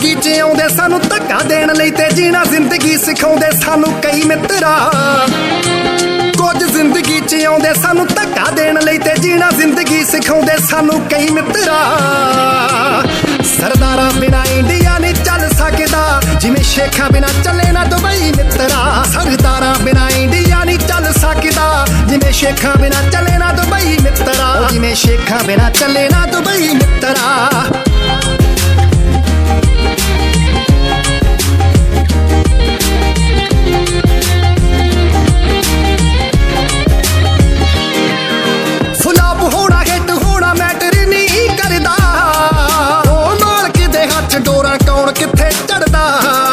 ਆਉਂਦੇ ਸਾਨੂੰ ਧੱਕਾ ਦੇਣ ਲਈ ਤੇ ਜੀਣਾ ਜ਼ਿੰਦਗੀ ਸਿਖਾਉਂਦੇ ਸਾਨੂੰ ਕਈ ਮਿੱਤਰਾ ਕੁਝ ਜ਼ਿੰਦਗੀ 'ਚ ਆਉਂਦੇ ਸਾਨੂੰ ਧੱਕਾ ਦੇਣ ਲਈ ਤੇ ਜੀਣਾ ਜ਼ਿੰਦਗੀ ਸਿਖਾਉਂਦੇ ਸਾਨੂੰ ਕਈ ਮਿੱਤਰਾ ਸਰਦਾਰਾਂ ਬਿਨਾ ਇੰਡੀਆ ਨਹੀਂ ਚੱਲ ਸਕਦਾ। ਜਿਵੇਂ ਸ਼ੇਖਾਂ ਬਿਨਾ ਚੱਲੇ ਨਾ ਦੁਬਈ ਮਿੱਤਰਾ ਸਰਦਾਰਾਂ ਬਿਨਾ ਇੰਡੀਆ ਨਹੀਂ ਚੱਲ ਸਕਦਾ। ਜਿਵੇਂ ਸ਼ੇਖਾਂ ਬਿਨਾ ਚੱਲੇ ਨਾ ਦੁਬਈ ਮਿੱਤਰਾ ਜਿਵੇਂ ਸ਼ੇਖਾਂ ਬਿਨਾ ਚੱਲੇ ਨਾ ਦੁਬਈ ਪਤਾ ਕੌਣ ਕਿੱਥੇ ਚੜਦਾ?